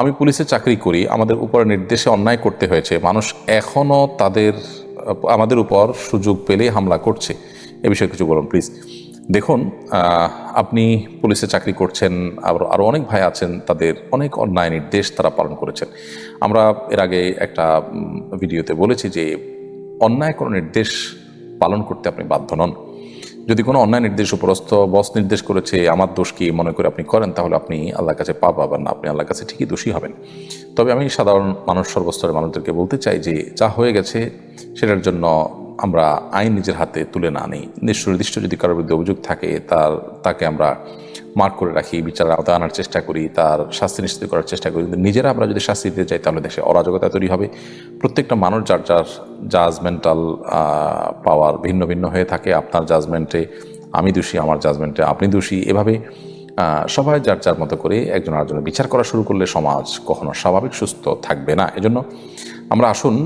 আমি পুলিশে চাকরি করি, আমাদের উপর নির্দেশে অন্যায় করতে হয়েছে, মানুষ এখনও তাদের, আমাদের উপর সুযোগ পেলে হামলা করছে। এ বিষয়ে কিছু বলুন প্লিজ দেখুন আপনি পুলিশে চাকরি করছেন, আবার আরও অনেক ভাই আছেন, তাদের অনেক অন্যায় নির্দেশ তারা পালন করেছেন। আমরা এর আগে একটা ভিডিওতে বলেছি যে, অন্যায় কোনো নির্দেশ পালন করতে আপনি বাধ্য নন। যদি কোনো অন্যায় নির্দেশ উপরস্থ বস নির্দেশ করেছে, আমার দোষ কি? মনে করে আপনি করেন, তাহলে আপনি আল্লাহর কাছে পা পাবেন না, আপনি আল্লাহর কাছে ঠিকই দোষী হবেন। তবে আমি সাধারণ মানুষ, সর্বস্তরের মানুষদেরকে বলতে চাই যে, যা হয়ে গেছে, সেটার জন্য আমরা আইন নিজের হাতে তুলে না নিই নির্দিষ্ট যদি কারোর বিরুদ্ধে অভিযোগ থাকে, তার, তাকে আমরা মার্ক করে রাখি, বিচার আওতায় আনার চেষ্টা করি, তার শাস্তি নিশ্চিত করার চেষ্টা করি। কিন্তু নিজেরা আমরা যদি শাস্তি দিতে চাই, তাহলে দেশে অরাজকতা তৈরি হবে। প্রত্যেকটা মানুষ যার যার জাজমেন্টাল পাওয়ার ভিন্ন ভিন্ন হয়ে থাকে, আপনার জাজমেন্টে আমি দোষী, আমার জাজমেন্টে আপনি দোষী। এভাবে সবাই যার যার মতো করে একজন আরেকজনের বিচার করা শুরু করলে সমাজ কখনো স্বাভাবিক, সুস্থ থাকবে না। এজন্য আমরা আসুন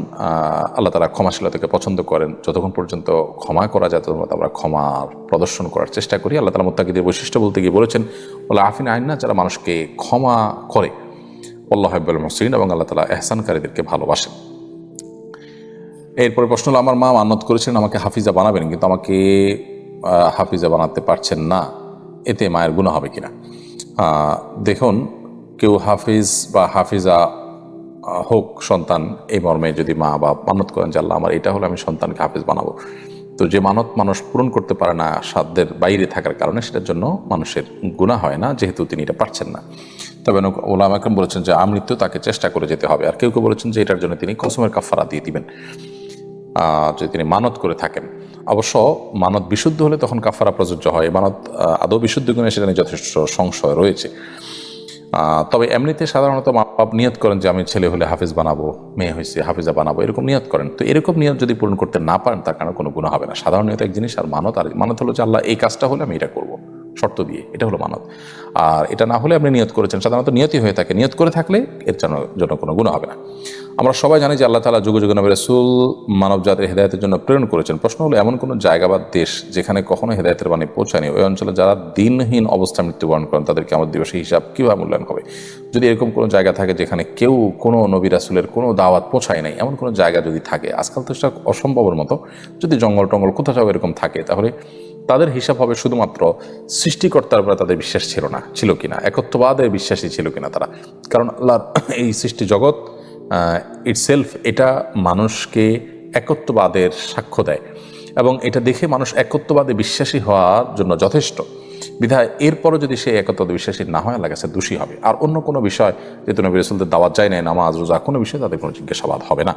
আল্লাহ তারা ক্ষমাশীলতাকে পছন্দ করেন। যতক্ষণ পর্যন্ত ক্ষমা করা যায়, ততক্ষণ আমরা ক্ষমার প্রদর্শন করার চেষ্টা করি। আল্লাহ তালা মোত্তাকিদের বৈশিষ্ট্য বলতে গিয়ে বলেছেন বলে আফিন আইন না, যারা মানুষকে ক্ষমা করে। আল্লাহ হাব্বুল মসলিন এবং আল্লাহ তালা এহসানকারীদেরকে ভালোবাসেন। এরপরে প্রশ্ন হলো, আমার মা মান্নত করেছেন আমাকে হাফিজা বানাবেন, কিন্তু আমাকে হাফিজা বানাতে পারছেন না। এতে মায়ের গুণ হবে কিনা? দেখুন, কেউ হাফিজ বা হাফিজা হোক সন্তান, এই মর্মে যদি মা বা মানত করেন যে আল্লাহ আমার এটা হলে আমি সন্তানকে হাফিজ বানাবো। তো যে মানত মানুষ পূরণ করতে পারে না সাধ্যের বাইরে থাকার কারণে সেটার জন্য মানুষের গুণা হয় না, যেহেতু তিনি এটা পারছেন না। তবে ওলাম আকরম বলেছেন যে আমৃত্যু তাকে চেষ্টা করে যেতে হবে। আর কেউ কেউ বলেছেন যে এটার জন্য তিনি কসমের কাফারা দিয়ে দিবেন। যদি তিনি মানত করে থাকেন। অবশ্য মানত বিশুদ্ধ হলে তখন কাফারা প্রযোজ্য হয়। মানত আদৌ বিশুদ্ধ গুণে সেটা নিয়ে যথেষ্ট সংশয় রয়েছে। তবে এমনিতে সাধারণত মা বাপ নিয়ত করেন যে আমি ছেলে হলে হাফিজ বানাবো, মেয়ে হয়েছে হাফিজা বানাবো, এরকম নিয়ত করেন। তো এরকম নিয়ত যদি পূরণ করতে না পারেন, তার কারণে কোনো গুণ হবে না। সাধারণ নিয়ত এক জিনিস আর মানত আর মানত হলো যে আল্লাহ এই কাজটা হলে আমি এটা করব, শর্ত দিয়ে। এটা হলো মানত। আর এটা না হলে আপনি নিয়ত করেছেন, সাধারণত নিয়তই হয়ে থাকে। নিয়ত করে থাকলে এর জন্য জন্য কোনো গুণ হবে না। আমরা সবাই জানি যে আল্লাহ তালা যুগ যুগ নবী রসুল মানব জাতির হেদায়তের জন্য প্রেরণ করেছেন। প্রশ্ন হলো, এমন কোনো জায়গা বা দেশ যেখানে কখনো হেদায়তের বাণী পৌঁছায়নি, ওই অঞ্চলে যারা দিনহীন অবস্থা মৃত্যুবরণ করেন তাদেরকে আমার দিবসের হিসাব কীভাবে মূল্যায়ন হবে? যদি এরকম কোনো জায়গা থাকে যেখানে কেউ কোনো নবী রাসুলের কোনো দাওয়াত পৌঁছায় নাই, এমন কোনো জায়গা যদি থাকে, আজকাল তো সেটা অসম্ভবের মতো, যদি জঙ্গল টঙ্গল কোথাও এরকম থাকে, তাহলে তাদের হিসাব হবে শুধুমাত্র সৃষ্টিকর্তার উপরে তাদের বিশ্বাস ছিল না, ছিল কিনা, একত্ববাদের বিশ্বাসী ছিল কিনা তারা। কারণ আল্লাহ এই সৃষ্টি জগৎ ইটসেলফ এটা মানুষকে একত্ববাদের সাক্ষ্য দেয় এবং এটা দেখে মানুষ একত্ববাদে বিশ্বাসী হওয়ার জন্য যথেষ্ট। বিধায় এরপরও যদি সে একত্ববাদে বিশ্বাসী না হয় আল্লাহ কাছে দোষী হবে। আর অন্য কোনো বিষয় যেহেতু নবী রসুলদের দাওয়াত যায় নাই, নামাজ, রোজা, কোনো বিষয়ে তাদের কোনো জিজ্ঞাসাবাদ হবে না।